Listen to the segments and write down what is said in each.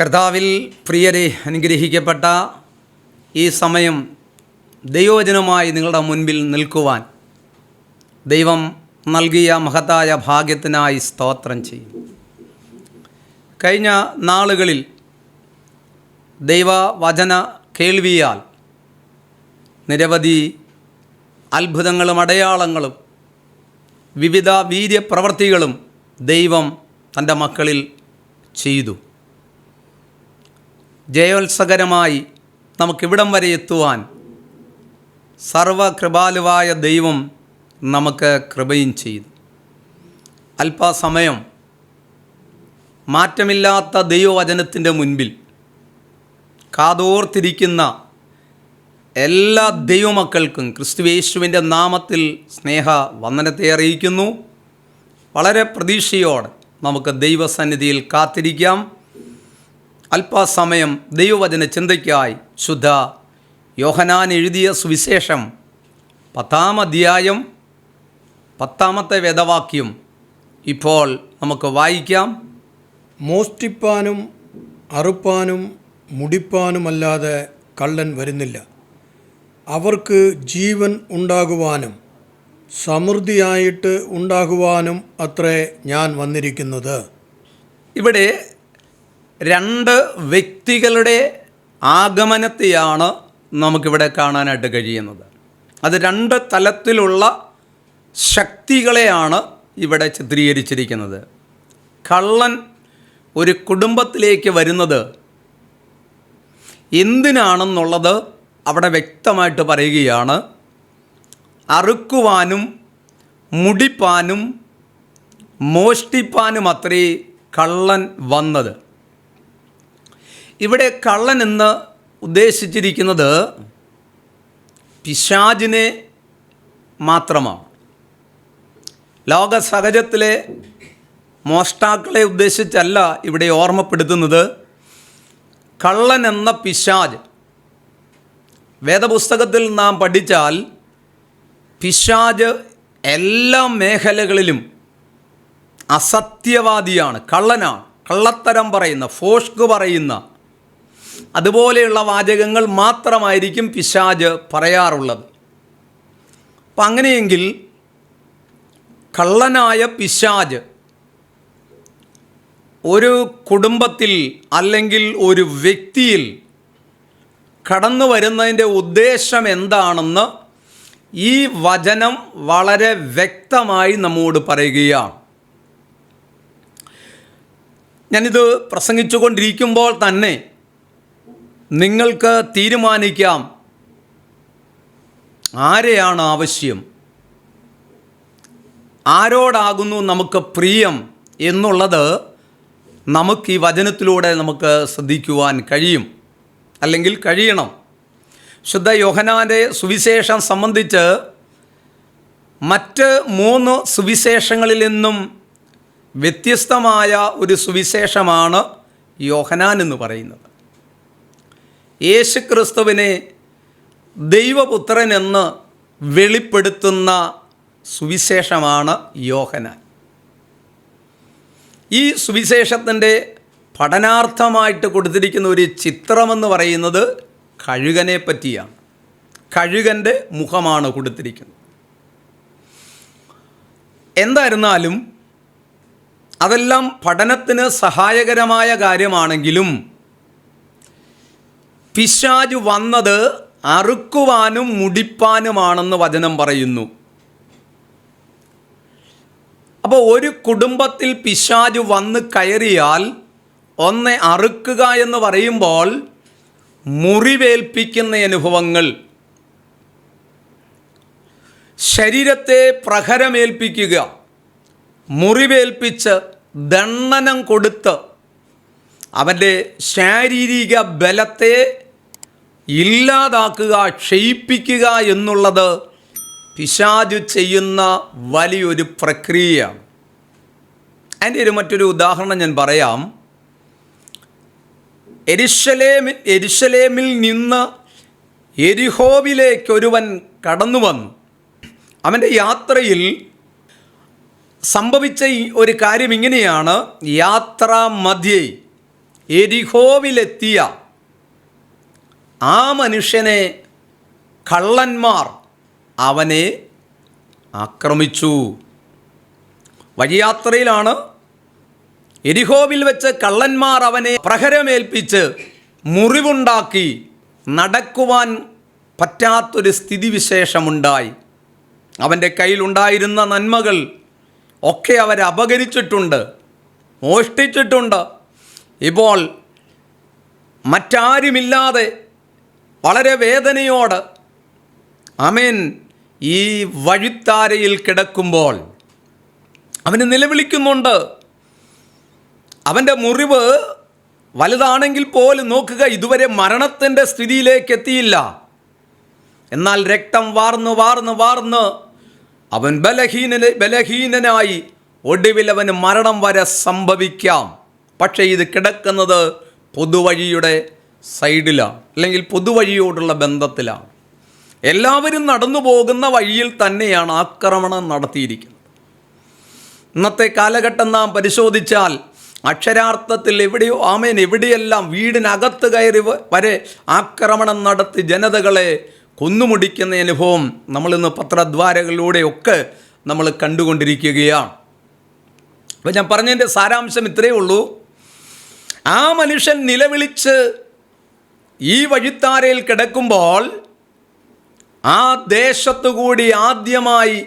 കർത്താവിൽ പ്രിയരെ അനുഗ്രഹിക്കപ്പെട്ട ഈ സമയം ദൈവവചനമായി നിങ്ങളുടെ മുൻപിൽ നിൽക്കുവാൻ ദൈവം നൽകിയ മഹത്തായ ഭാഗ്യത്തിനായി സ്തോത്രം ചെയ്യും. കഴിഞ്ഞ നാളുകളിൽ ദൈവവചന കേൾവിയാൽ നിരവധി അത്ഭുതങ്ങളും അടയാളങ്ങളും വിവിധ വീര്യപ്രവർത്തികളും ദൈവം തന്റെ മക്കളിൽ ചെയ്തു. ജയോത്സകരമായി നമുക്കിവിടം വരെ എത്തുവാൻ സർവകൃപാലുവായ ദൈവം നമുക്ക് കൃപയും ചെയ്തു. അല്പസമയം മാറ്റമില്ലാത്ത ദൈവവചനത്തിന്റെ മുൻപിൽ കാതോർത്തിരിക്കുന്ന എല്ലാ ദൈവമക്കൾക്കും ക്രിസ്തുവേശുവിന്റെ നാമത്തിൽ സ്നേഹ വന്ദനത്തെ അറിയിക്കുന്നു. വളരെ പ്രതീക്ഷയോടെ നമുക്ക് ദൈവസന്നിധിയിൽ കാത്തിരിക്കാം. അല്പസമയം ദൈവവചന ചിന്തയ്ക്കായി ശുദ്ധ യോഹനാൻ എഴുതിയ സുവിശേഷം പത്താം അധ്യായം പത്താമത്തെ വേദവാക്യം. ഇപ്പോൾ നമുക്ക് വായിക്കാം. മോഷ്ടിപ്പാനും അറുപ്പാനും മുടിപ്പാനുമല്ലാതെ കള്ളൻ വരുന്നില്ല. അവർക്ക് ജീവൻ ഉണ്ടാകുവാനും സമൃദ്ധിയായിട്ട് ഉണ്ടാകുവാനും അത്രേ ഞാൻ വന്നിരിക്കുന്നത്. ഇവിടെ രണ്ട് വ്യക്തികളുടെ ആഗമനത്തെയാണ് നമുക്കിവിടെ കാണാനായിട്ട് കഴിയുന്നത്. അത് രണ്ട് തലത്തിലുള്ള ശക്തികളെയാണ് ഇവിടെ ചിത്രീകരിച്ചിരിക്കുന്നത്. കള്ളൻ ഒരു കുടുംബത്തിലേക്ക് വരുന്നത് എന്തിനാണെന്നുള്ളത് അവിടെ വ്യക്തമായിട്ട് പറയുകയാണ്. അറുക്കുവാനും മുടിപ്പാനും മോഷ്ടിപ്പാനും അത്രേ കള്ളൻ വന്നത്. ഇവിടെ കള്ളൻ എന്ന് ഉദ്ദേശിച്ചിരിക്കുന്നത് പിശാജിനെ മാത്രമാണ്. ലോക സഹജത്തിലെ മോഷ്ടാക്കളെ ഉദ്ദേശിച്ചല്ല ഇവിടെ ഓർമ്മപ്പെടുത്തുന്നത്. കള്ളൻ എന്ന പിശാജ് വേദപുസ്തകത്തിൽ നാം പഠിച്ചാൽ പിശാജ് എല്ലാ മേഖലകളിലും അസത്യവാദിയാണ് കള്ളനാണ് കള്ളത്തരം പറയുന്ന ഫോഷ്ക് പറയുന്ന അതുപോലെയുള്ള വാചകങ്ങൾ മാത്രമായിരിക്കും പിശാജ് പറയാറുള്ളത്. അപ്പം അങ്ങനെയെങ്കിൽ കള്ളനായ പിശാജ് ഒരു കുടുംബത്തിൽ അല്ലെങ്കിൽ ഒരു വ്യക്തിയിൽ കടന്നു വരുന്നതിന്റെ ഉദ്ദേശം എന്താണെന്ന് ഈ വചനം വളരെ വ്യക്തമായി നമ്മോട് പറയുകയാണ്. ഞാനിത് പ്രസംഗിച്ചുകൊണ്ടിരിക്കുമ്പോൾ തന്നെ നിങ്ങൾക്ക് തീരുമാനിക്കാം. ആരെയാണ് ആവശ്യം? ആരോടാകുന്നു നമുക്ക് പ്രിയം എന്നുള്ളത് നമുക്ക് ഈ വചനത്തിലൂടെ നമുക്ക് ശ്രദ്ധിക്കുവാൻ കഴിയും. അല്ലെങ്കിൽ കഴിയണം. ശുദ്ധ യോഹനാന്റെ സുവിശേഷം സംബന്ധിച്ച് മറ്റ് മൂന്ന് സുവിശേഷങ്ങളിൽ നിന്നും വ്യത്യസ്തമായ ഒരു സുവിശേഷമാണ് യോഹനാൻ എന്ന് പറയുന്നത്. യേശു ക്രിസ്തുവിനെ ദൈവപുത്രൻ എന്ന് വെളിപ്പെടുത്തുന്ന സുവിശേഷമാണ് യോഹനാൻ. ഈ സുവിശേഷത്തിന്റെ പഠനാർത്ഥമായിട്ട് കൊടുത്തിരിക്കുന്ന ഒരു ചിത്രമെന്ന് പറയുന്നത് കഴുകനെ പറ്റിയാണ്. കഴുകന്റെ മുഖമാണ് കൊടുത്തിരിക്കുന്നത്. എന്തായിരുന്നാലും അതെല്ലാം പഠനത്തിന് സഹായകരമായ കാര്യമാണെങ്കിലും പിശാജ് വന്നത് അറുക്കുവാനും മുടിപ്പാനുമാണെന്ന് വചനം പറയുന്നു. അപ്പോൾ ഒരു കുടുംബത്തിൽ പിശാജ് വന്ന് കയറിയാൽ ഒന്ന് അറുക്കുക എന്ന് പറയുമ്പോൾ മുറിവേൽപ്പിക്കുന്ന അനുഭവങ്ങൾ. ശരീരത്തെ പ്രഹരമേൽപ്പിക്കുക. മുറിവേൽപ്പിച്ച് ദണ്ഡനം കൊടുത്ത് അവന്റെ ശാരീരിക ബലത്തെ ഇല്ലാതാക്കുക ക്ഷയിപ്പിക്കുക എന്നുള്ളത് പിശാജു ചെയ്യുന്ന വലിയൊരു പ്രക്രിയയാണ്. അതിന്റെ ഒരു മറ്റൊരു ഉദാഹരണം ഞാൻ പറയാം. എരിശലേമിൽ എരിശലേമിൽ നിന്ന് എരിഹോവിലേക്ക് ഒരുവൻ കടന്നു വന്നു അവന്റെ യാത്രയിൽ സംഭവിച്ച ഒരു കാര്യം ഇങ്ങനെയാണ്. യാത്രാ മധ്യേ എരിഹോവിലെത്തിയ ആ മനുഷ്യനെ കള്ളന്മാർ അവനെ ആക്രമിച്ചു. വഴിയാത്രയിലാണ് എരിഹോവിൽ വെച്ച് കള്ളന്മാർ അവനെ പ്രഹരമേൽപ്പിച്ച് മുറിവുണ്ടാക്കി നടക്കുവാൻ പറ്റാത്തൊരു സ്ഥിതിവിശേഷമുണ്ടായി. അവന്റെ കയ്യിലുണ്ടായിരുന്ന നന്മകൾ ഒക്കെ അവരെ മോഷ്ടിച്ചിട്ടുണ്ട്. ഇപ്പോൾ മറ്റാരുമില്ലാതെ വളരെ വേദനയോട് അമേൻ ഈ വഴിത്താരയിൽ കിടക്കുമ്പോൾ അവന് നിലവിളിക്കുന്നുണ്ട്. അവന്റെ മുറിവ് വലുതാണെങ്കിൽ പോലും നോക്കുക ഇതുവരെ മരണത്തിന്റെ സ്ഥിതിയിലേക്ക് എത്തിയില്ല എന്നാൽ രക്തം വാർന്ന് വാർന്ന് വാർന്ന് അവൻ ബലഹീന ബലഹീനനായി ഒടുവിൽ അവന് മരണം വരെ സംഭവിക്കാം. പക്ഷേ ഇത് കിടക്കുന്നത് പൊതുവഴിയുടെ സൈഡിലാണ് അല്ലെങ്കിൽ പൊതുവഴിയോടുള്ള ബന്ധത്തിലാണ്. എല്ലാവരും നടന്നു പോകുന്ന വഴിയിൽ തന്നെയാണ് ആക്രമണം നടത്തിയിരിക്കുന്നത്. ഇന്നത്തെ കാലഘട്ടം നാം പരിശോധിച്ചാൽ അക്ഷരാർത്ഥത്തിൽ എവിടെയോ ആമേൻ എവിടെയെല്ലാം വീടിനകത്ത് കയറി വരെ ആക്രമണം നടത്തി ജനതകളെ കൊന്നുമുടിക്കുന്ന അനുഭവം നമ്മളിന്ന് പത്രദ്വാരകളിലൂടെയൊക്കെ നമ്മൾ കണ്ടുകൊണ്ടിരിക്കുകയാണ്. അപ്പോൾ ഞാൻ പറഞ്ഞതിന്റെ സാരാംശം ഇത്രയേ ഉള്ളൂ. ആ മനുഷ്യൻ നിലവിളിച്ച് ഈ വഴിത്താരയിൽ കിടക്കുമ്പോൾ ആ ദേശത്തുകൂടി ആദ്യമായി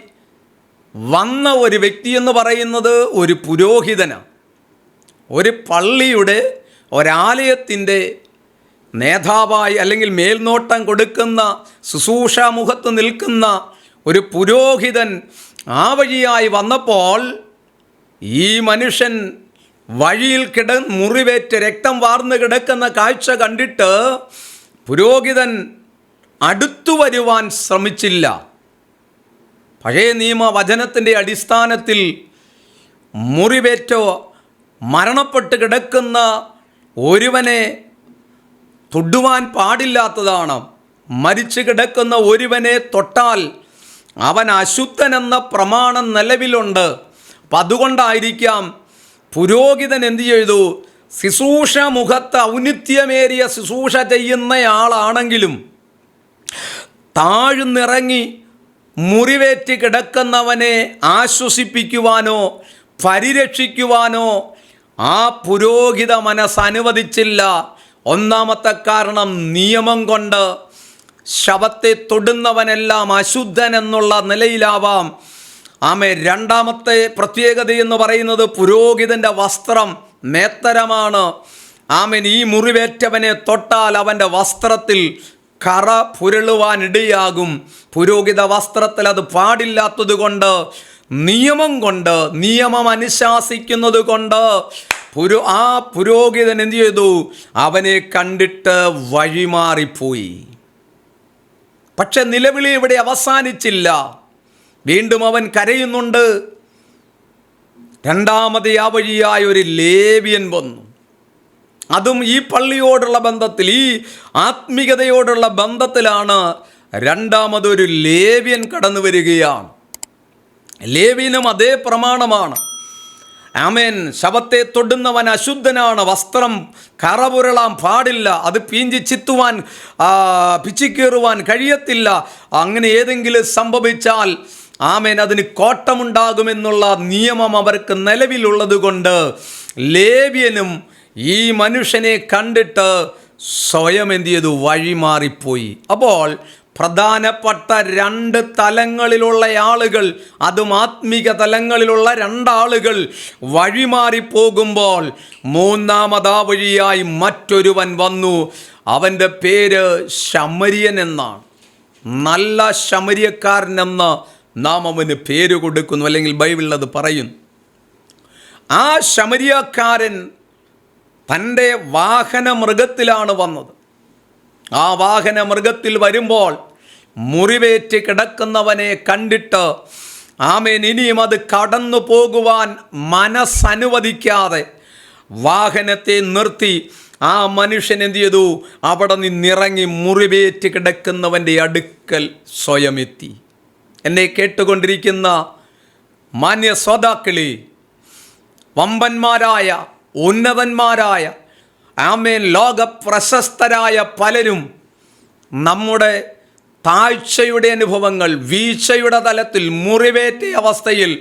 വന്ന ഒരു വ്യക്തി എന്ന് പറയുന്നത് ഒരു പുരോഹിതനാണ് ഒരു പള്ളിയുടെ ഒരാലയത്തിന്റെ നേതാവായി അല്ലെങ്കിൽ മേൽനോട്ടം കൊടുക്കുന്ന ശുശ്രൂഷാമുഖത്ത് നിൽക്കുന്ന ഒരു പുരോഹിതൻ ആ വഴിയായി വന്നപ്പോൾ ഈ മനുഷ്യൻ വഴിയിൽ കിട മുറിവേറ്റ് രക്തം വാർന്നു കിടക്കുന്ന കാഴ്ച കണ്ടിട്ട് പുരോഹിതൻ അടുത്തു വരുവാൻ ശ്രമിച്ചില്ല. പഴയ നിയമ വചനത്തിന്റെ അടിസ്ഥാനത്തിൽ മുറിവേറ്റോ മരണപ്പെട്ട് കിടക്കുന്ന ഒരുവനെ തൊടുവാൻ പാടില്ലാത്തതാണ്. മരിച്ചു കിടക്കുന്ന ഒരുവനെ തൊട്ടാൽ അവൻ അശുദ്ധനെന്ന പ്രമാണം നിലവിലുണ്ട്. അപ്പം അതുകൊണ്ടായിരിക്കാം പുരോഹിതൻ എന്ത് ചെയ്തു? ശുശ്രൂഷ മുഖത്ത് ഔന്നിത്യമേറിയ ശുശ്രൂഷ ചെയ്യുന്നയാളാണെങ്കിലും താഴ്ന്നിറങ്ങി മുറിവേറ്റ് കിടക്കുന്നവനെ ആശ്വസിപ്പിക്കുവാനോ പരിരക്ഷിക്കുവാനോ ആ പുരോഹിത മനസ്സ് അനുവദിച്ചില്ല. ഒന്നാമത്തെ കാരണം നിയമം കൊണ്ട് ശവത്തെ തൊടുന്നവനെല്ലാം അശുദ്ധനെന്നുള്ള നിലയിലാവാം. ആമേ രണ്ടാമത്തെ പ്രത്യേകത എന്ന് പറയുന്നത് പുരോഹിതന്റെ വസ്ത്രം മേത്തരമാണ്. ആമൻ ഈ മുറിവേറ്റവനെ തൊട്ടാൽ അവന്റെ വസ്ത്രത്തിൽ കറ പുരളുവാനിടയാകും പുരോഹിത വസ്ത്രത്തിൽ അത് പാടില്ലാത്തത് കൊണ്ട് നിയമം കൊണ്ട് നിയമം അനുശാസിക്കുന്നത് കൊണ്ട് പുരോ ആ പുരോഹിതൻ എന്തു ചെയ്തു? അവനെ കണ്ടിട്ട് വഴിമാറിപ്പോയി. പക്ഷെ നിലവിളി ഇവിടെ അവസാനിച്ചില്ല. വീണ്ടും അവൻ കരയുന്നുണ്ട്. രണ്ടാമത് യാവഴിയായ വഴിയായ ഒരു ലേവിയൻ വന്നു. അതും ഈ പള്ളിയോടുള്ള ബന്ധത്തിൽ ഈ ആത്മീകതയോടുള്ള ബന്ധത്തിലാണ് രണ്ടാമതൊരു ലേവ്യൻ കടന്നു വരികയാണ്. ലേവ്യനും അതേ പ്രമാണമാണ്. ആമേൻ. ശവത്തെ തൊടുന്നവൻ അശുദ്ധനാണ്. വസ്ത്രം കറപുരളാൻ പാടില്ല. അത് പീഞ്ചി ചിത്തുവാൻ പിച്ചിക്കേറുവാൻ കഴിയത്തില്ല. അങ്ങനെ ഏതെങ്കിലും സംഭവിച്ചാൽ ആമേൻ. അതിന് കോട്ടമുണ്ടാകുമെന്നുള്ള നിയമം അവർക്ക് നിലവിലുള്ളത് കൊണ്ട് ലേവ്യനും ഈ മനുഷ്യനെ കണ്ടിട്ട് സ്വയം എന്ത് ചെയ്തു? വഴിമാറിപ്പോയി. അപ്പോൾ പ്രധാനപ്പെട്ട രണ്ട് തലങ്ങളിലുള്ള ആളുകൾ അതും ആത്മീക തലങ്ങളിലുള്ള രണ്ടാളുകൾ വഴിമാറിപ്പോകുമ്പോൾ മൂന്നാമതാ വഴിയായി മറ്റൊരുവൻ വന്നു. അവന്റെ പേര് ശമരിയൻ എന്നാണ്. നല്ല ശമരിയക്കാരനെന്ന് നാം അവന് പേര് കൊടുക്കുന്നു അല്ലെങ്കിൽ ബൈബിളിൽ അത് പറയുന്നു ആ ശമരിയക്കാരൻ തന്റെ വാഹന മൃഗത്തിലാണ് വന്നത്. ആ വാഹന മൃഗത്തിൽ വരുമ്പോൾ മുറിവേറ്റ് കിടക്കുന്നവനെ കണ്ടിട്ട് ആമേൻ ഇനിയും അത് കടന്നു പോകുവാൻ മനസ്സനുവദിക്കാതെ വാഹനത്തെ നിർത്തി ആ മനുഷ്യൻ എന്ത് ചെയ്തു? അവിടെ നിന്നിറങ്ങി മുറിവേറ്റ് കിടക്കുന്നവന്റെ അടുക്കൽ സ്വയം എത്തി എന്നെ കേട്ടുകൊണ്ടിരിക്കുന്ന മാന്യ ശ്രോതാക്കളെ വമ്പന്മാരായ ഉന്നതന്മാരായ ആമേൻ ലോക പ്രശസ്തരായ പലരും നമ്മുടെ താഴ്ചയുടെ അനുഭവങ്ങൾ വീഴ്ചയുടെ തലത്തിൽ മുറിവേറ്റ അവസ്ഥയിൽ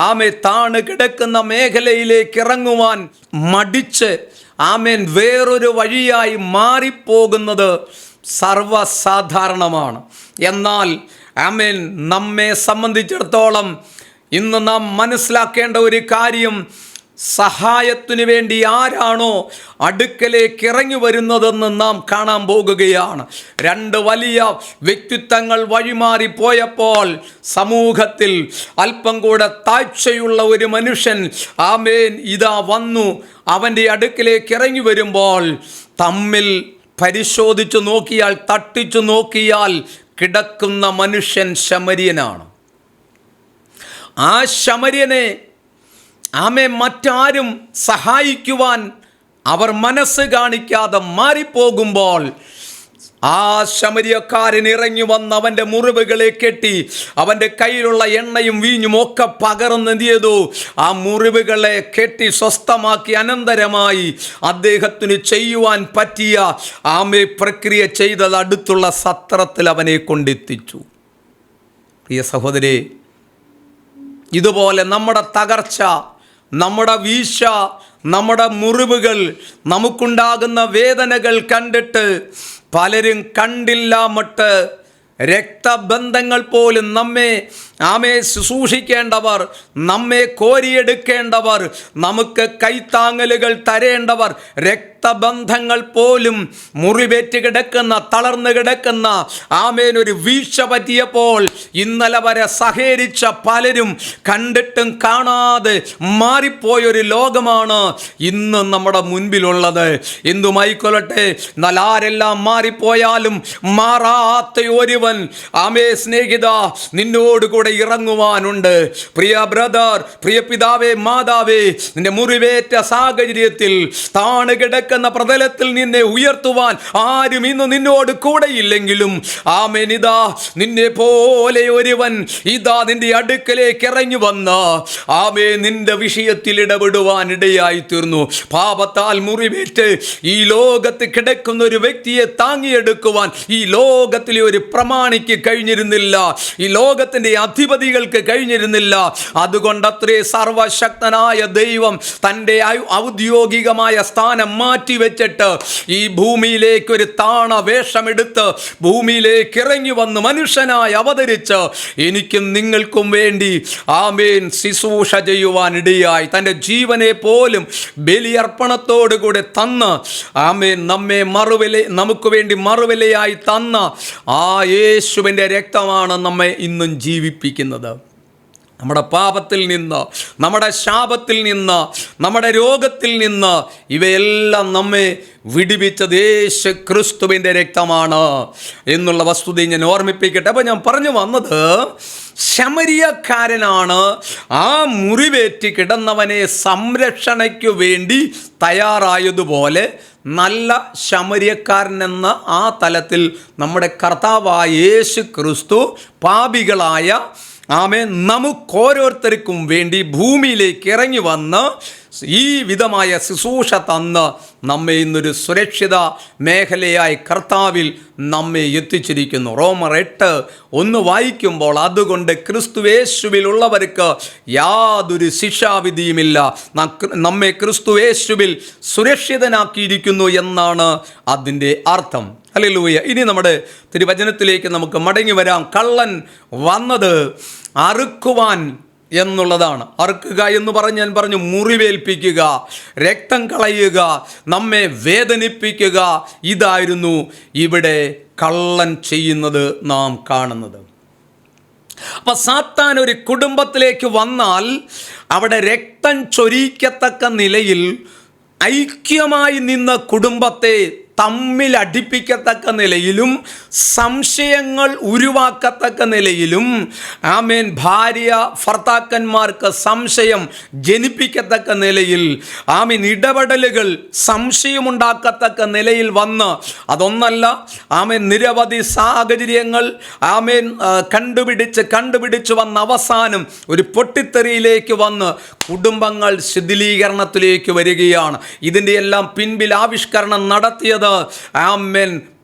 ആമെ താണ് കിടക്കുന്ന മേഖലയിലേക്ക് ഇറങ്ങുവാൻ മടിച്ച് ആമേൻ വേറൊരു വഴിയായി മാറിപ്പോകുന്നത് സർവസാധാരണമാണ് എന്നാൽ ആമേൻ. നമ്മെ സംബന്ധിച്ചിടത്തോളം ഇന്ന് നാം മനസ്സിലാക്കേണ്ട ഒരു കാര്യം സഹായത്തിനു വേണ്ടി ആരാണോ അടുക്കലേക്ക് ഇറങ്ങി വരുന്നതെന്ന് നാം കാണാൻ പോകുകയാണ്. രണ്ട് വലിയ വ്യക്തിത്വങ്ങൾ വഴിമാറിപ്പോയപ്പോൾ സമൂഹത്തിൽ അല്പം കൂടെ താഴ്ചയുള്ള ഒരു മനുഷ്യൻ ആമേൻ ഇതാ വന്നു. അവന്റെ അടുക്കിലേക്ക് ഇറങ്ങി വരുമ്പോൾ തമ്മിൽ പരിശോധിച്ചു നോക്കിയാൽ തട്ടിച്ചു നോക്കിയാൽ കിടക്കുന്ന മനുഷ്യൻ ശമരിയനാണ്. ആ ശമര്യനെ ആമെ മറ്റാരും സഹായിക്കുവാൻ അവർ മനസ്സ് കാണിക്കാതെ മാറിപ്പോകുമ്പോൾ ആ ശമരിയക്കാരൻ ഇറങ്ങി വന്ന് അവന്റെ മുറിവുകളെ കെട്ടി അവന്റെ കയ്യിലുള്ള എണ്ണയും വീഞ്ഞും ഒക്കെ പകർന്നു എന്ത് ആ മുറിവുകളെ കെട്ടി സ്വസ്ഥമാക്കി അനന്തരമായി അദ്ദേഹത്തിന് ചെയ്യുവാൻ പറ്റിയ ആമേ പ്രക്രിയ ചെയ്തത് അടുത്തുള്ള സത്രത്തിൽ അവനെ കൊണ്ടെത്തിച്ചു. പ്രിയ സഹോദരി ഇതുപോലെ നമ്മുടെ തകർച്ച നമ്മുടെ വീശ നമ്മുടെ മുറിവുകൾ നമുക്കുണ്ടാകുന്ന വേദനകൾ കണ്ടിട്ട് പലരും കണ്ടില്ല മട്ട് രക്തബന്ധങ്ങൾ പോലും നമ്മെ ആമെ ശുശ്രൂഷിക്കേണ്ടവർ നമ്മെ കോരിയെടുക്കേണ്ടവർ നമുക്ക് കൈത്താങ്ങലുകൾ തരേണ്ടവർ രക്തബന്ധങ്ങൾ പോലും മുറിവേറ്റ് കിടക്കുന്ന തളർന്നു കിടക്കുന്ന ആമേൻ ഒരു വീഴ്ച പറ്റിയപ്പോൾ ഇന്നലെ വരെ സഹകരിച്ച പലരും കണ്ടിട്ടും കാണാതെ മാറിപ്പോയൊരു ലോകമാണ് ഇന്ന് നമ്മുടെ മുൻപിലുള്ളത്. എന്തുമായിക്കൊള്ളട്ടെ? എന്നാൽ ആരെല്ലാം മാറിപ്പോയാലും മാറാത്ത ഒരുവൻ ആമേ സ്നേഹിത നിന്നോട് കൂടെ ഇറങ്ങുവാനുണ്ട്. പ്രിയ ബ്രദർ പ്രിയ പിതാവേ മാതാവേ നിന്റെ മുറിവേറ്റ സാഹചര്യത്തിൽ താണു കിടക്കുന്ന പ്രതലത്തിൽ നിന്നെ ഉയർത്തുവാൻ ആരും ഇന്ന് നിന്നോട് കൂടെയില്ലെങ്കിലും ആമേനിതാ നിന്നെ പോലെ ഒരുവൻ ഇതാ നിന്റെ അടുക്കലേക്ക് ഇറങ്ങി വന്ന ആമേ നിന്റെ വിഷയത്തിൽ ഇടപെടുവാൻ ഇടയായി തീർന്നു പാപത്താൽ മുറിവേറ്റ് ഈ ലോകത്ത് കിടക്കുന്ന ഒരു വ്യക്തിയെ താങ്ങിയെടുക്കുവാൻ ഈ ലോകത്തിലെ ഒരു പ്രമാണിക്ക് കഴിഞ്ഞിരുന്നില്ല. ഈ ലോകത്തിന്റെ അധിപതികൾക്ക് കഴിഞ്ഞിരുന്നില്ല. അതുകൊണ്ടത്രേ സർവശക്തനായ ദൈവം തന്റെ ഔദ്യോഗികമായ സ്ഥാനം മാറ്റിവെച്ചിട്ട് ഈ ഭൂമിയിലേക്ക് ഒരു താണ വേഷമെടുത്ത് ഭൂമിയിലേക്ക് ഇറങ്ങി വന്ന് മനുഷ്യനായി അവതരിച്ച് എനിക്കും നിങ്ങൾക്കും വേണ്ടി ആമേൻ ശുശ്രൂഷ ചെയ്യുവാൻ ഇടയായി. തന്റെ ജീവനെ പോലും ബലിയർപ്പണത്തോടുകൂടെ തന്ന് ആമേൻ നമ്മെ മറുവില നമുക്ക് വേണ്ടി മറുവിലയായി തന്ന ആ യേശുവിന്റെ രക്തമാണ് നമ്മെ ഇന്നും ജീവിപ്പിക്കുന്നത്. നമ്മുടെ പാപത്തിൽ നിന്ന് നമ്മുടെ ശാപത്തിൽ നിന്ന് നമ്മുടെ രോഗത്തിൽ നിന്ന് ഇവയെല്ലാം നമ്മെ വിടിവിച്ചത് യേശു ക്രിസ്തുവിന്റെ രക്തമാണ് എന്നുള്ള വസ്തുത ഞാൻ ഓർമ്മിപ്പിക്കട്ടെ. അപ്പോൾ ഞാൻ പറഞ്ഞു വന്നത് ശമരിയക്കാരനാണ് ആ മുറിവേറ്റി കിടന്നവനെ സംരക്ഷണയ്ക്കു വേണ്ടി തയ്യാറായതുപോലെ നല്ല ശമരിയക്കാരൻ എന്ന ആ തലത്തിൽ നമ്മുടെ കർത്താവായ യേശു ക്രിസ്തു പാപികളായ ആമേ നമുക്കോരോരുത്തർക്കും വേണ്ടി ഭൂമിയിലേക്ക് ഇറങ്ങി വന്ന് ഈ വിധമായ ശുശ്രൂഷ തന്ന് നമ്മെ ഇന്നൊരു സുരക്ഷിത മേഖലയായി കർത്താവിൽ നമ്മെ എത്തിച്ചിരിക്കുന്നു. റോമർ എട്ട് ഒന്ന് വായിക്കുമ്പോൾ അതുകൊണ്ട് ക്രിസ്തുവേശുവിലുള്ളവർക്ക് യാതൊരു ശിക്ഷാവിധിയുമില്ല. നമ്മെ ക്രിസ്തുവേശുവിൽ സുരക്ഷിതനാക്കിയിരിക്കുന്നു എന്നാണ് അതിന്റെ അർത്ഥം. ഹല്ലേലൂയ. ഇനി നമ്മുടെ തിരുവചനത്തിലേക്ക് നമുക്ക് മടങ്ങി വരാം. കള്ളൻ വന്നത് അറുക്കുവാൻ എന്നുള്ളതാണ്. അറുക്കുക എന്ന് പറഞ്ഞ് ഞാൻ പറഞ്ഞു മുറിവേൽപ്പിക്കുക രക്തം കളയുക നമ്മെ വേദനിപ്പിക്കുക. ഇതായിരുന്നു ഇവിടെ കള്ളൻ ചെയ്യുന്നത് നാം കാണുന്നത്. അപ്പൊ സാത്താൻ ഒരു കുടുംബത്തിലേക്ക് വന്നാൽ അവിടെ രക്തം ചൊരിക്കത്തക്ക നിലയിൽ ഐക്യമായി നിന്ന കുടുംബത്തെ തമ്മിൽ അടിപ്പിക്കത്തക്ക നിലയിലും സംശയങ്ങൾ ഉരുവാക്കത്തക്ക നിലയിലും ആമേൻ ഭാര്യ ഭർത്താക്കന്മാർക്ക് സംശയം ജനിപ്പിക്കത്തക്ക നിലയിൽ ആമീൻ ഇടപെടലുകൾ സംശയമുണ്ടാക്കത്തക്ക നിലയിൽ വന്ന് അതൊന്നല്ല ആമേൻ നിരവധി സാഹചര്യങ്ങൾ ആമേൻ കണ്ടുപിടിച്ച് കണ്ടുപിടിച്ച് വന്ന അവസാനം ഒരു പൊട്ടിത്തെറിയിലേക്ക് വന്ന് കുടുംബങ്ങൾ ശിഥിലീകരണത്തിലേക്ക് വരികയാണ്. ഇതിന്റെ എല്ലാം പിൻപിൽ ആവിഷ്കരണം നടത്തിയത്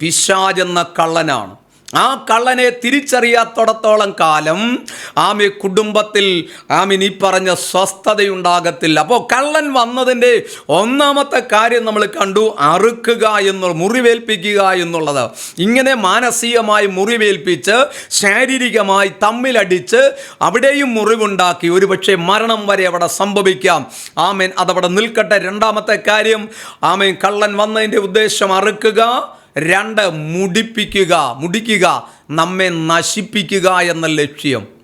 പിശാജ് എന്ന കള്ളനാണ്. ആ കള്ളനെ തിരിച്ചറിയാത്തടത്തോളം കാലം ആമി കുടുംബത്തിൽ ആമിൻ ഈ പറഞ്ഞ സ്വസ്ഥതയുണ്ടാകത്തില്ല. അപ്പോൾ കള്ളൻ വന്നതിന്റെ ഒന്നാമത്തെ കാര്യം നമ്മൾ കണ്ടു അറുക്കുക എന്നുള്ള മുറിവേൽപ്പിക്കുക എന്നുള്ളത്. ഇങ്ങനെ മാനസികമായി മുറിവേൽപ്പിച്ച് ശാരീരികമായി തമ്മിലടിച്ച് അവിടെയും മുറിവുണ്ടാക്കി. ഒരുപക്ഷെ മരണം വരെ അവിടെ സംഭവിക്കാം. ആമേൻ അതവിടെ നിൽക്കട്ടെ. രണ്ടാമത്തെ കാര്യം ആമേൻ കള്ളൻ വന്നതിന്റെ ഉദ്ദേശം അറുക്കുക രണ്ട് മുടിപ്പിക്കുക മുടിക്കുക നമ്മെ നശിപ്പിക്കുക എന്ന ലക്ഷ്യം.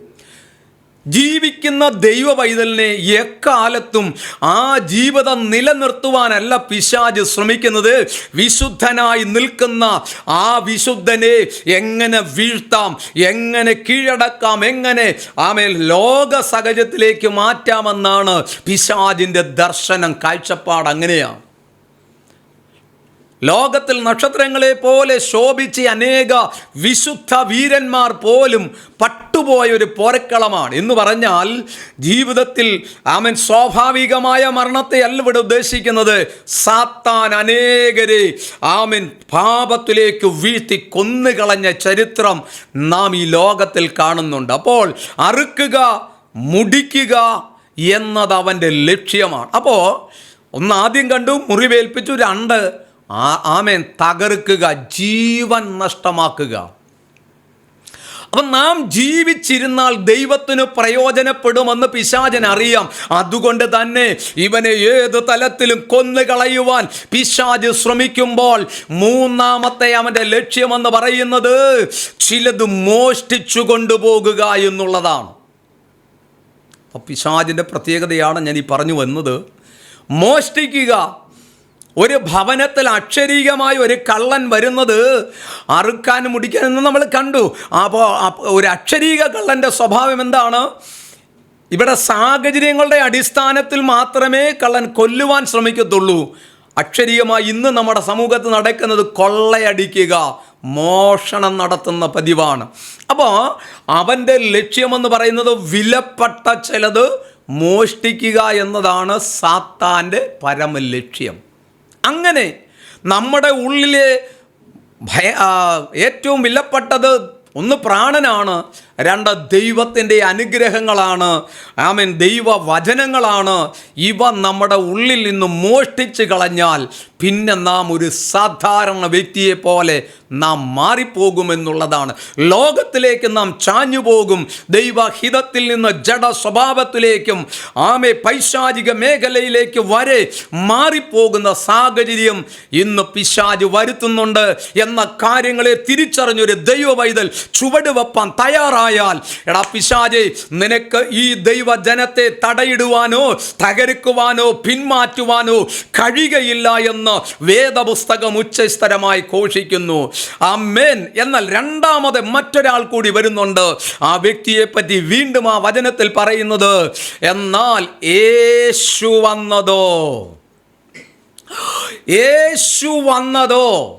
ജീവിക്കുന്ന ദൈവ പൈതലിനെ എക്കാലത്തും ആ ജീവിതം നിലനിർത്തുവാനല്ല പിശാജ് ശ്രമിക്കുന്നത്. വിശുദ്ധനായി നിൽക്കുന്ന ആ വിശുദ്ധനെ എങ്ങനെ വീഴ്ത്താം എങ്ങനെ കീഴടക്കാം എങ്ങനെ ആമേൽ ലോക സഹജത്തിലേക്ക് മാറ്റാമെന്നാണ് പിശാജിന്റെ ദർശനം കാഴ്ചപ്പാട് അങ്ങനെയാണ്. ലോകത്തിൽ നക്ഷത്രങ്ങളെ പോലെ ശോഭിച്ച് അനേക വിശുദ്ധ വീരന്മാർ പോലും പട്ടുപോയ ഒരു പോരക്കളമാണ്. എന്ന് പറഞ്ഞാൽ ജീവിതത്തിൽ ആമൻ സ്വാഭാവികമായ മരണത്തെ അല്ല ഇവിടെ ഉദ്ദേശിക്കുന്നത്. സാത്താൻ അനേകരെ ആമൻ പാപത്തിലേക്ക് വീഴ്ത്തി കൊന്നുകളഞ്ഞ ചരിത്രം നാം ഈ ലോകത്തിൽ കാണുന്നുണ്ട്. അപ്പോൾ അറുക്കുക മുടിക്കുക എന്നത് അവന്റെ ലക്ഷ്യമാണ്. അപ്പോൾ ഒന്ന് ആദ്യം കണ്ടു മുറിവേൽപ്പിച്ചു രണ്ട് ആ ആമേൻ. തകർക്കുക ജീവൻ നഷ്ടമാക്കുക. അപ്പം നാം ജീവിച്ചിരുന്നാൽ ദൈവത്തിന് പ്രയോജനപ്പെടുമെന്ന് പിശാചൻ അറിയാം. അതുകൊണ്ട് തന്നെ ഇവനെ ഏത് തലത്തിലും കൊന്നുകളയുവാൻ പിശാജ് ശ്രമിക്കുമ്പോൾ മൂന്നാമത്തെ അവന്റെ ലക്ഷ്യമെന്ന് പറയുന്നത് ചിലത് മോഷ്ടിച്ചു കൊണ്ടുപോകുക എന്നുള്ളതാണ്. അപ്പം പിശാജിന്റെ പ്രത്യേകതയാണ് ഞാൻ ഈ പറഞ്ഞു വന്നത്. മോഷ്ടിക്കുക ഒരു ഭവനത്തിൽ അക്ഷരീകമായ ഒരു കള്ളൻ വരുന്നത് അറുക്കാനും മുടിക്കാനും നമ്മൾ കണ്ടു. അപ്പോൾ ഒരു അക്ഷരീക കള്ളന്റെ സ്വഭാവം എന്താണ്? ഇവിടെ സാഹചര്യങ്ങളുടെ അടിസ്ഥാനത്തിൽ മാത്രമേ കള്ളൻ കൊല്ലുവാൻ ശ്രമിക്കത്തുള്ളൂ. അക്ഷരീയമായി ഇന്ന് നമ്മുടെ സമൂഹത്ത് നടക്കുന്നത് കൊള്ളയടിക്കുക മോഷണം നടത്തുന്ന പതിവാണ്. അപ്പോൾ അവന്റെ ലക്ഷ്യമെന്ന് പറയുന്നത് വിലപ്പെട്ട ചിലത് മോഷ്ടിക്കുക എന്നതാണ് സാത്താന്റെ പരമ ലക്ഷ്യം അങ്ങനെ നമ്മുടെ ഉള്ളിലെ ഭയ ഏറ്റവും വിലപ്പെട്ടത് ഒന്ന് പ്രാണനാണ്. രണ്ട് ദൈവത്തിന്റെ അനുഗ്രഹങ്ങളാണ്. ആമൻ. ദൈവ വചനങ്ങളാണ് ഇവ നമ്മുടെ ഉള്ളിൽ നിന്ന് മോഷ്ടിച്ച് കളഞ്ഞാൽ പിന്നെ നാം ഒരു സാധാരണ വ്യക്തിയെ പോലെ നാം മാറിപ്പോകുമെന്നുള്ളതാണ്. ലോകത്തിലേക്ക് നാം ചാഞ്ഞു പോകും ദൈവഹിതത്തിൽ നിന്ന് ജഡ സ്വഭാവത്തിലേക്കും ആമെ പൈശാചിക മേഖലയിലേക്ക് വരെ മാറിപ്പോകുന്ന സാഹചര്യം ഇന്ന് പിശാജ് വരുത്തുന്നുണ്ട് എന്ന കാര്യങ്ങളെ തിരിച്ചറിഞ്ഞൊരു ദൈവ പൈതൽ ചുവട് തയ്യാറായാൽ എടാ പിശാജെ നിനക്ക് ഈ ദൈവജനത്തെ തടയിടുവാനോ തകർക്കുവാനോ പിന്മാറ്റുവാനോ കഴിയുകയില്ല എന്ന് വേദപുസ്തകം ഉച്ചസ്ഥരമായി ഘോഷിക്കുന്നു. അമ്മേൻ. എന്നാൽ രണ്ടാമത് മറ്റൊരാൾ കൂടി വരുന്നുണ്ട്. ആ വ്യക്തിയെ പറ്റി വീണ്ടും ആ വചനത്തിൽ പറയുന്നത് എന്നാൽ യേശു വന്നതോ? യേശു വന്നതോ?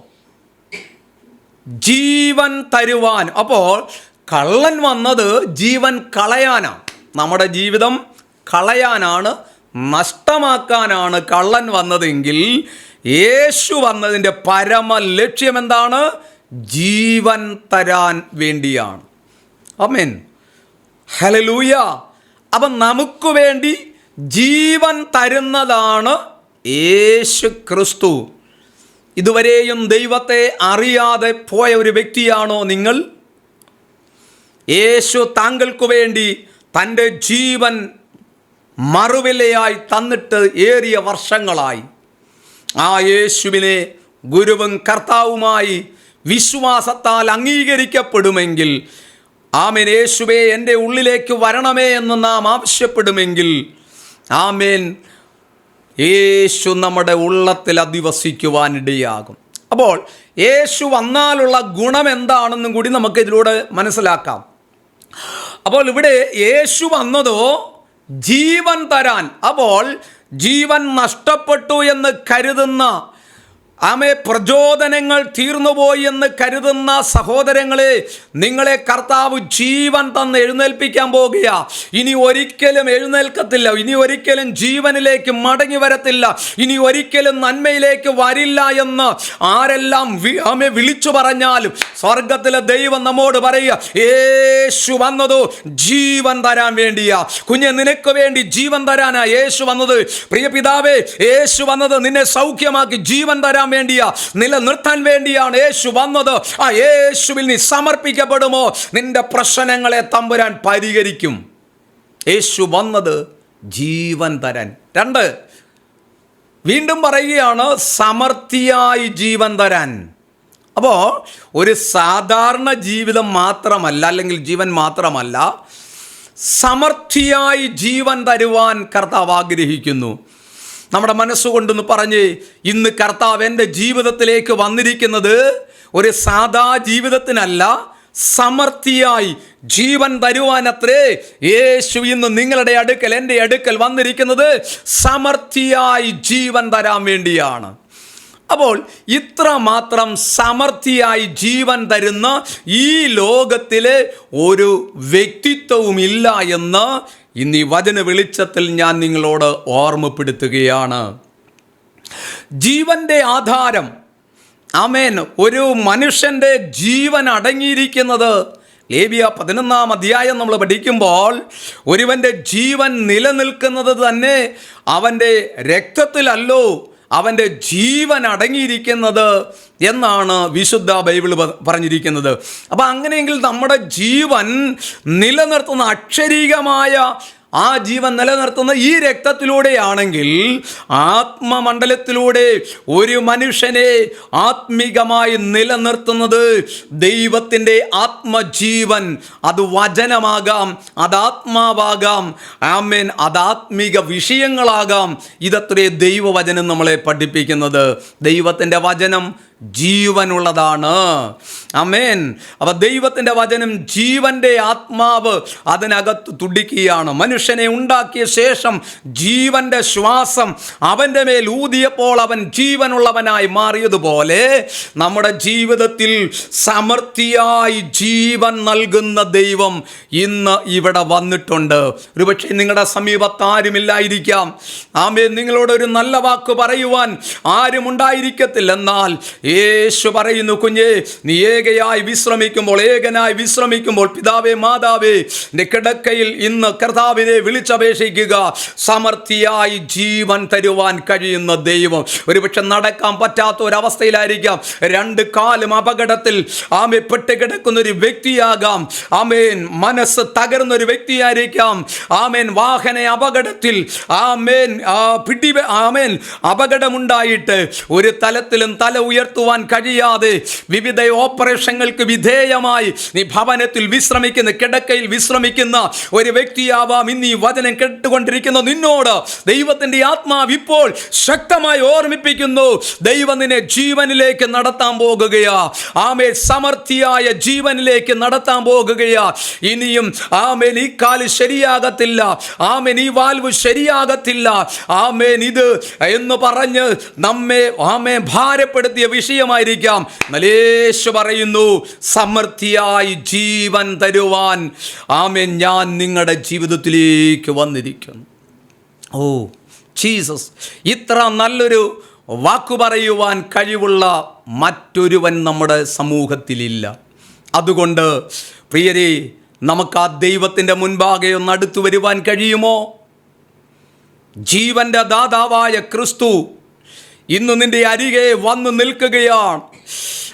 ജീവൻ തരുവാൻ. അപ്പോൾ കള്ളൻ വന്നത് ജീവൻ കളയാനാണ് നമ്മുടെ ജീവിതം കളയാനാണ് നഷ്ടമാക്കാനാണ് കള്ളൻ വന്നതെങ്കിൽ യേശു വന്നതിന്റെ പരമ ലക്ഷ്യം എന്താണ്? ജീവൻ തരാൻ വേണ്ടിയാണ്. അമേൻ ഹലലൂയ അപ്പം നമുക്ക് വേണ്ടി ജീവൻ തരുന്നതാണ് യേശു ക്രിസ്തു. ഇതുവരെയും ദൈവത്തെ അറിയാതെ പോയ ഒരു വ്യക്തിയാണോ നിങ്ങൾ? യേശു താങ്കൾക്കു വേണ്ടി തന്റെ ജീവൻ മറുവിലയായി തന്നിട്ട് ഏറിയ വർഷങ്ങളായി. ആ യേശുവിനെ ഗുരുവും കർത്താവുമായി വിശ്വാസത്താൽ അംഗീകരിക്കപ്പെടുമെങ്കിൽ ആമേൻ യേശുവെ എന്റെ ഉള്ളിലേക്ക് വരണമേ എന്ന് നാം ആവശ്യപ്പെടുമെങ്കിൽ ആമേൻ യേശു നമ്മുടെ ഉള്ളത്തിൽ അധിവസിക്കുവാനിടയാകും. അപ്പോൾ യേശു വന്നാലുള്ള ഗുണം എന്താണെന്നും കൂടി നമുക്ക് ഇതിലൂടെ മനസ്സിലാക്കാം. അപ്പോൾ ഇവിടെ യേശു വന്നതോ ജീവൻ തരാൻ. അപ്പോൾ ജീവൻ നഷ്ടപ്പെട്ടു എന്ന് കരുതുന്ന ആമെ പ്രചോദനങ്ങൾ തീർന്നുപോയി എന്ന് കരുതുന്ന സഹോദരങ്ങളെ നിങ്ങളെ കർത്താവ് ജീവൻ തന്ന് എഴുന്നേൽപ്പിക്കാൻ പോകുക. ഇനി ഒരിക്കലും എഴുന്നേൽക്കത്തില്ല. ഇനി ഒരിക്കലും ജീവനിലേക്ക് മടങ്ങി വരത്തില്ല. ഇനി ഒരിക്കലും നന്മയിലേക്ക് വരില്ല എന്ന് ആരെല്ലാം ആമെ വിളിച്ചു പറഞ്ഞാലും സ്വർഗത്തിലെ ദൈവം നമ്മോട് പറയുക യേശു വന്നത് ജീവൻ തരാൻ വേണ്ടിയാ. കുഞ്ഞെ നിനക്ക് വേണ്ടി ജീവൻ തരാനാ യേശു വന്നത്. പ്രിയ പിതാവേ യേശു വന്നത് നിന്നെ സൗഖ്യമാക്കി ജീവൻ തരാൻ വേണ്ടിയാ നിലനിർത്താൻ വേണ്ടിയാണ് യേശു വന്നത്. ആ യേശുവിൽ നീ സമർപ്പിക്കപ്പെടുമോ? നിന്റെ പ്രശ്നങ്ങളെ തമ്പുരാൻ പരിഹരിക്കും. യേശു വന്നത് ജീവൻ തരാൻ. രണ്ട് വീണ്ടും പറയുകയാണ് സമർത്ഥിയായി ജീവൻ തരാൻ. അപ്പോൾ ഒരു സാധാരണ ജീവിതം മാത്രമല്ല അല്ലെങ്കിൽ ജീവൻ മാത്രമല്ല സമർത്ഥിയായി ജീവൻ തരുവാൻ കർത്താവ് ആഗ്രഹിക്കുന്നു. നമ്മുടെ മനസ്സുകൊണ്ടൊന്ന് പറഞ്ഞ് ഇന്ന് കർത്താവ് എന്റെ ജീവിതത്തിലേക്ക് വന്നിരിക്കുന്നത് ഒരു സാധാ ജീവിതത്തിനല്ല സമർത്ഥിയായി ജീവൻ തരുവാനത്രേ യേശു ഇന്ന് നിങ്ങളുടെ അടുക്കൽ എന്റെ അടുക്കൽ വന്നിരിക്കുന്നത് സമർത്ഥിയായി ജീവൻ തരാൻ വേണ്ടിയാണ്. അപ്പോൾ ഇത്ര മാത്രം സമർത്ഥിയായി ജീവൻ തരുന്ന ഈ ലോകത്തിലെ ഒരു വ്യക്തിത്വവും ഇല്ല എന്ന് ഇന്ന് ഈ വചന വെളിച്ചത്തിൽ ഞാൻ നിങ്ങളോട് ഓർമ്മപ്പെടുത്തുകയാണ്. ജീവന്റെ ആധാരം ആമേൻ ഒരു മനുഷ്യന്റെ ജീവൻ അടങ്ങിയിരിക്കുന്നത് ലേബിയ പതിനൊന്നാം അധ്യായം നമ്മൾ പഠിക്കുമ്പോൾ ഒരുവന്റെ ജീവൻ നിലനിൽക്കുന്നത് തന്നെ അവന്റെ രക്തത്തിലല്ലോ. അവന്റെ ജീവൻ അടങ്ങിയിരിക്കുന്നത് എന്നാണ് വിശുദ്ധ ബൈബിൾ പറഞ്ഞിരിക്കുന്നത്. അപ്പം അങ്ങനെയെങ്കിൽ നമ്മുടെ ജീവൻ നിലനിർത്തുന്ന അക്ഷരീകമായ ആ ജീവൻ നിലനിർത്തുന്ന ഈ രക്തത്തിലൂടെയാണെങ്കിൽ ആത്മമണ്ഡലത്തിലൂടെ ഒരു മനുഷ്യനെ ആത്മികമായി നിലനിർത്തുന്നത് ദൈവത്തിന്റെ ആത്മജീവൻ. അത് വചനമാകാം അത് ആത്മാവാകാം. ആമേൻ. അത് ആത്മീക വിഷയങ്ങളാകാം. ഇതത്രേ ദൈവവചനം നമ്മളെ പഠിപ്പിക്കുന്നത്. ദൈവത്തിന്റെ വചനം ജീവനുള്ളതാണ്. അമേൻ അവ ദൈവത്തിന്റെ വചനം ജീവന്റെ ആത്മാവ് അതിനകത്ത് തുടിക്കുകയാണ്. മനുഷ്യനെ ഉണ്ടാക്കിയ ശേഷം ജീവന്റെ ശ്വാസം അവന്റെ മേൽ ഊതിയപ്പോൾ അവൻ ജീവനുള്ളവനായി മാറിയതുപോലെ നമ്മുടെ ജീവിതത്തിൽ സമൃദ്ധിയായി ജീവൻ നൽകുന്ന ദൈവം ഇന്ന് ഇവിടെ വന്നിട്ടുണ്ട്. ഒരുപക്ഷെ നിങ്ങളുടെ സമീപത്ത് ആരുമില്ലായിരിക്കാം. ആമേ നിങ്ങളോട് ഒരു നല്ല വാക്ക് പറയുവാൻ ആരും ഉണ്ടായിരിക്കത്തില്ല എന്നാൽ യേശു പറയുന്നു കുഞ്ഞെ നീ ഏകയായി വിശ്രമിക്കുമ്പോൾ ഏകനായി വിശ്രമിക്കുമ്പോൾ പിതാവേ മാതാവേ നിന്റെ കിടക്കയിൽ ഇന്ന് കർത്താവിനെ വിളിച്ചപേക്ഷിക്കുക. സമർത്ഥിയായി ജീവൻ തരുവാൻ കഴിയുന്ന ദൈവം. ഒരുപക്ഷെ നടക്കാൻ പറ്റാത്ത ഒരവസ്ഥയിലായിരിക്കാം രണ്ട് കാലും അപകടത്തിൽ ആമെ പെട്ട് കിടക്കുന്ന ഒരു വ്യക്തിയാകാം. ആമേൻ. മനസ്സ് തകർന്ന ഒരു വ്യക്തിയായിരിക്കാം. ആമേൻ. വാഹന അപകടത്തിൽ ആമേൻ. പിടി ആമേൻ. അപകടമുണ്ടായിട്ട് ഒരു തലത്തിലും തല ഉയർത്തുവാൻ കഴിയാതെ വിവിധ ഓപ്പറേഷനുകൾക്ക് വിധേയമായി നീ ഭവനത്തിൽ വിശ്രമിക്കുന്ന കിടക്കയിൽ വിശ്രമിക്കുന്ന ഒരു വ്യക്തിയാവാം ഇന്ന് ഈ വചനം കേട്ടുകൊണ്ടിരിക്കുന്ന നിന്നോട് ദൈവത്തിന്റെ ആത്മാവ് ഇപ്പോൾ ശക്തമായി ഓർമ്മിപ്പിക്കുന്നു. ദൈവം നിന്നെ ജീവനിലേക്ക് നടത്താൻ പോകുകയാ. ആമേ സമർത്ഥിയായ ജീവനിലേക്ക് നടത്താൻ പോകുകയാ. ഇനിയും ആമേൻ ഈ കാൽ ശരിയാകത്തില്ല. ആമേൻ ഈ വാൽവ് ശരിയാകത്തില്ല. ആമേൻ ഇത് എന്ന് പറഞ്ഞ് നമ്മെ ആമേ ഭാരപ്പെടുത്തിയ വിഷയം വിഷയമായിരിക്കാം. നലേശ് പറയുന്നു സമൃദ്ധിയായി ജീവൻ തരുവാൻ ആമേ ഞാൻ നിങ്ങളുടെ ജീവിതത്തിലേക്ക് വന്നിരിക്കുന്നു. ഓ ജീസസ് ഇത്ര നല്ലൊരു വാക്കു പറയുവാൻ കഴിവുള്ള മറ്റൊരുവൻ നമ്മുടെ സമൂഹത്തിലില്ല. അതുകൊണ്ട് പ്രിയരെ നമുക്ക് ആ ദൈവത്തിന്റെ മുൻപാകെ ഒന്ന് അടുത്തു വരുവാൻ കഴിയുമോ? ജീവന്റെ ദാതാവായ ക്രിസ്തു ഇന്ന് നിന്റെ അരികെ വന്നു നിൽക്കുകയാണ്.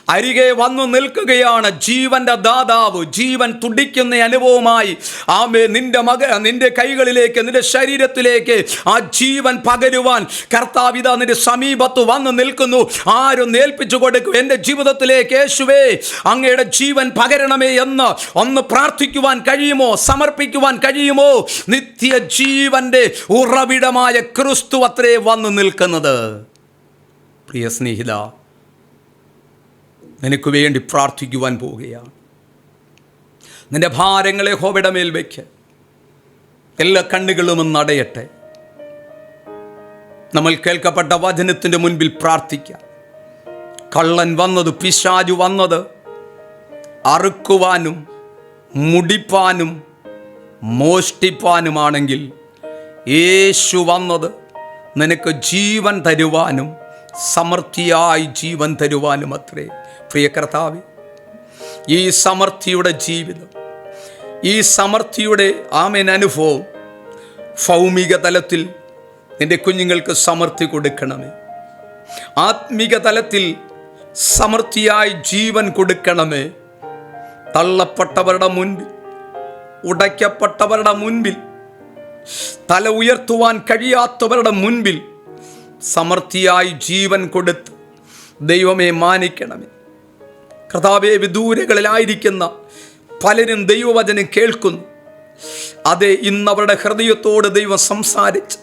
അരികെ വന്നു നിൽക്കുകയാണ് ജീവന്റെ ദാതാവ്. ജീവൻ തുടിക്കുന്ന അനുഭവമായി ആമേ നിന്റെ മക നിന്റെ കൈകളിലേക്ക് നിന്റെ ശരീരത്തിലേക്ക് ആ ജീവൻ പകരുവാൻ കർത്താവിത നിന്റെ സമീപത്ത് വന്നു നിൽക്കുന്നു. ആരും ഏൽപ്പിച്ചു കൊടുക്കും. എന്റെ ജീവിതത്തിലേക്ക് യേശുവേ അങ്ങയുടെ ജീവൻ പകരണമേ എന്ന് ഒന്ന് പ്രാർത്ഥിക്കുവാൻ കഴിയുമോ? സമർപ്പിക്കുവാൻ കഴിയുമോ? നിത്യ ജീവന്റെ ഉറവിടമായ ക്രിസ്തു അത്രേ വന്നു നിൽക്കുന്നത്. പ്രിയ സ്നേഹിത നിനക്ക് വേണ്ടി പ്രാർത്ഥിക്കുവാൻ പോവുകയാണ്. നിന്റെ ഭാരങ്ങളെ ഹോബിയുടെ മേൽ വയ്ക്ക് എല്ലാ കണ്ണുകളും ഒന്ന് അടയട്ടെ. നമ്മൾ കേൾക്കപ്പെട്ട വചനത്തിന്റെ മുൻപിൽ പ്രാർത്ഥിക്കാം. കള്ളൻ വന്നത് പിശാജു വന്നത് അറുക്കുവാനും മുടിപ്പാനും മോഷ്ടിപ്പാനുമാണെങ്കിൽ യേശു വന്നത് നിനക്ക് ജീവൻ തരുവാനും സമൃദ്ധിയായി ജീവൻ തരുവാനും അത്രേ പ്രിയ കർത്താവ് ഈ സമൃദ്ധിയുടെ ജീവിതം ഈ സമൃദ്ധിയുടെ ആമേൻ അനുഭവം ഭൗമിക തലത്തിൽ നിന്റെ കുഞ്ഞുങ്ങൾക്ക് സമൃദ്ധി കൊടുക്കണമേ. ആത്മിക തലത്തിൽ സമൃദ്ധിയായി ജീവൻ കൊടുക്കണമേ. തള്ളപ്പെട്ടവരുടെ മുൻപിൽ ഉടയ്ക്കപ്പെട്ടവരുടെ മുൻപിൽ തല ഉയർത്തുവാൻ കഴിയാത്തവരുടെ മുൻപിൽ സമൃദ്ധിയായി ജീവൻ കൊടുത്ത് ദൈവമേ മാനിക്കണമേ. കർത്താവെ വിദൂരകളിലായിരിക്കുന്ന പലരും ദൈവവചനം കേൾക്കുന്നു. അതെ ഇന്ന് അവരുടെ ഹൃദയത്തോട് ദൈവം സംസാരിച്ച്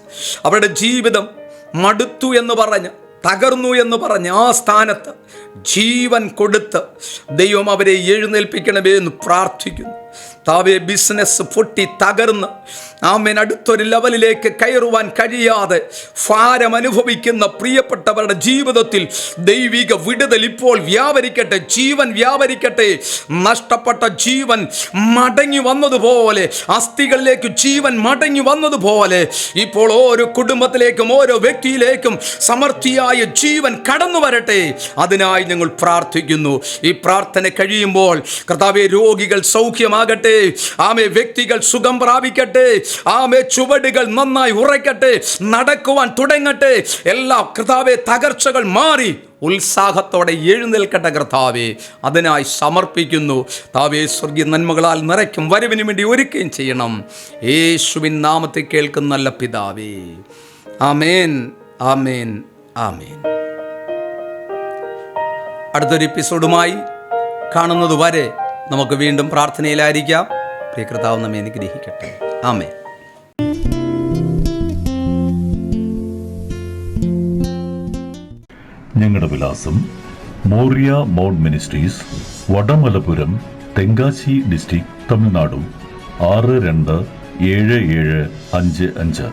അവരുടെ ജീവിതം മടുത്തു എന്ന് പറഞ്ഞ് തകർന്നു എന്ന് പറഞ്ഞ് ആ സ്ഥാനത്ത് ജീവൻ കൊടുത്ത് ദൈവം അവരെ എഴുന്നേൽപ്പിക്കണമേ എന്ന് പ്രാർത്ഥിക്കുന്നു. താവെ ബിസിനസ് പൊട്ടി തകർന്ന്. ആമേൻ. അടുത്തൊരു ലെവലിലേക്ക് കയറുവാൻ കഴിയാതെ ഭാരം അനുഭവിക്കുന്ന പ്രിയപ്പെട്ടവരുടെ ജീവിതത്തിൽ ദൈവിക വിടുതൽ ഇപ്പോൾ വ്യാപരിക്കട്ടെ ജീവൻ വ്യാപരിക്കട്ടെ. നഷ്ടപ്പെട്ട ജീവൻ മടങ്ങി വന്നതുപോലെ അസ്ഥികളിലേക്ക് ജീവൻ മടങ്ങി വന്നതുപോലെ ഇപ്പോൾ ഓരോ കുടുംബത്തിലേക്കും ഓരോ വ്യക്തിയിലേക്കും സമൃദ്ധിയായ ജീവൻ കടന്നു വരട്ടെ. അതിനായി ഞങ്ങൾ പ്രാർത്ഥിക്കുന്നു. ഈ പ്രാർത്ഥന കഴിയുമ്പോൾ കർത്താവെ രോഗികൾ സൗഖ്യമാകട്ടെ. ആമെ വ്യക്തികൾ സുഖം പ്രാപിക്കട്ടെ. ആമേ ചുവടുകൾ നന്നായി ഉറയ്ക്കട്ടെ. നടക്കുവാൻ തുടങ്ങട്ടെ. എല്ലാ കർത്താവെ തകർച്ചകൾ മാറി. ഉത്സാഹത്തോടെ എഴുന്നേൽക്കട്ടെ കർത്താവെ. അതിനായി സമർപ്പിക്കുന്നു. താവേ സ്വർഗീയ നന്മകളാൽ നിറയ്ക്കും വരവിന് വേണ്ടി ഒരുക്കുകയും ചെയ്യണം. യേശുവിൻ നാമത്തെ കേൾക്കുന്ന നല്ല പിതാവേ. ആമേൻ ആമേൻ ആമേൻ. അടുത്തൊരു എപ്പിസോഡുമായി കാണുന്നത് വരെ നമുക്ക് വീണ്ടും പ്രാർത്ഥനയിലായിരിക്കാം. പ്രിയ കർത്താവ് നമ്മെ അനുഗ്രഹിക്കട്ടെ. ആമേ ഞങ്ങളുടെ വിലാസം Moriah mount ministries Vadamalapuram Tenkasi district തമിഴ്നാടും ആറ് രണ്ട് ഏഴ് ഏഴ് അഞ്ച് അഞ്ച്.